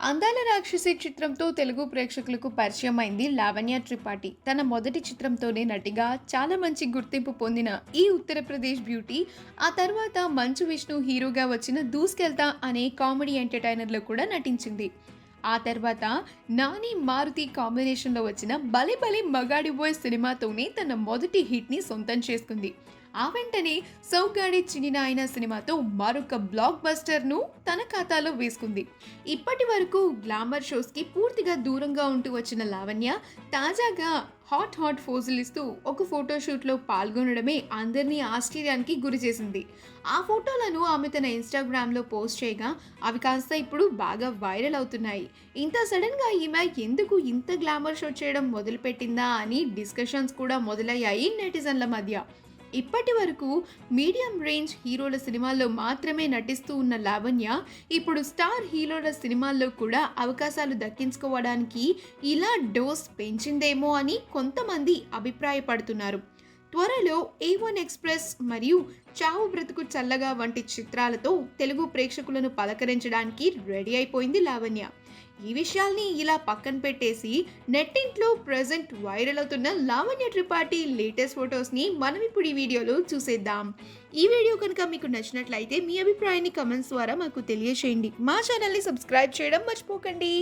అందాల రాక్షసి చిత్రంతో తెలుగు ప్రేక్షకులకు పరిచయం అయింది లావణ్య త్రిపాఠి. తన మొదటి చిత్రంతోనే నటిగా చాలా మంచి గుర్తింపు పొందిన ఈ ఉత్తరప్రదేశ్ బ్యూటీ ఆ తర్వాత మంచు విష్ణు హీరోగా వచ్చిన దూసుకెళ్తా అనే కామెడీ ఎంటర్టైనర్లో కూడా నటించింది. ఆ తర్వాత నాని మారుతి కాంబినేషన్లో వచ్చిన బలి బలి మగాడి సినిమాతోనే తన మొదటి హిట్ని సొంతం చేసుకుంది. ఆ వెంటనే సౌగాడి చిన్నినాయన సినిమాతో మరొక బ్లాక్ బస్టర్ను తన ఖాతాలో వేసుకుంది. ఇప్పటి వరకు గ్లామర్ షోస్కి పూర్తిగా దూరంగా ఉంటూ వచ్చిన లావణ్య తాజాగా హాట్ హాట్ ఫోజులు ఇస్తూ ఒక ఫోటోషూట్లో పాల్గొనడమే అందరినీ ఆశ్చర్యానికి గురి చేసింది. ఆ ఫోటోలను ఆమె తన ఇన్స్టాగ్రామ్లో పోస్ట్ చేయగా అవి కాస్త ఇప్పుడు బాగా వైరల్ అవుతున్నాయి. ఇంత సడన్గా ఈమె ఎందుకు ఇంత గ్లామర్ షో చేయడం మొదలుపెట్టిందా అని డిస్కషన్స్ కూడా మొదలయ్యాయి నెటిజన్ల మధ్య. ఇప్పటి వరకు మీడియం రేంజ్ హీరోల సినిమాల్లో మాత్రమే నటిస్తూ ఉన్న లావణ్య ఇప్పుడు స్టార్ హీరోల సినిమాల్లో కూడా అవకాశాలు దక్కించుకోవడానికి ఇలా డోస్ పెంచిందేమో అని కొంతమంది అభిప్రాయపడుతున్నారు. త్వరలో ఏ వన్ ఎక్స్ప్రెస్ మరియు చావు బ్రతుకు చల్లగా వంటి చిత్రాలతో తెలుగు ప్రేక్షకులను పలకరించడానికి రెడీ అయిపోయింది లావణ్య. ఈ విషయాల్ని ఇలా పక్కన పెట్టేసి నెట్టింట్లో ప్రజెంట్ వైరల్ అవుతున్న లావణ్య త్రిపాఠి లేటెస్ట్ ఫొటోస్ని మనం ఇప్పుడు ఈ వీడియోలో చూసేద్దాం. ఈ వీడియో కనుక మీకు నచ్చినట్లయితే మీ అభిప్రాయాన్ని కమెంట్స్ ద్వారా మాకు తెలియచేయండి. మా ఛానల్ని సబ్స్క్రైబ్ చేయడం మర్చిపోకండి.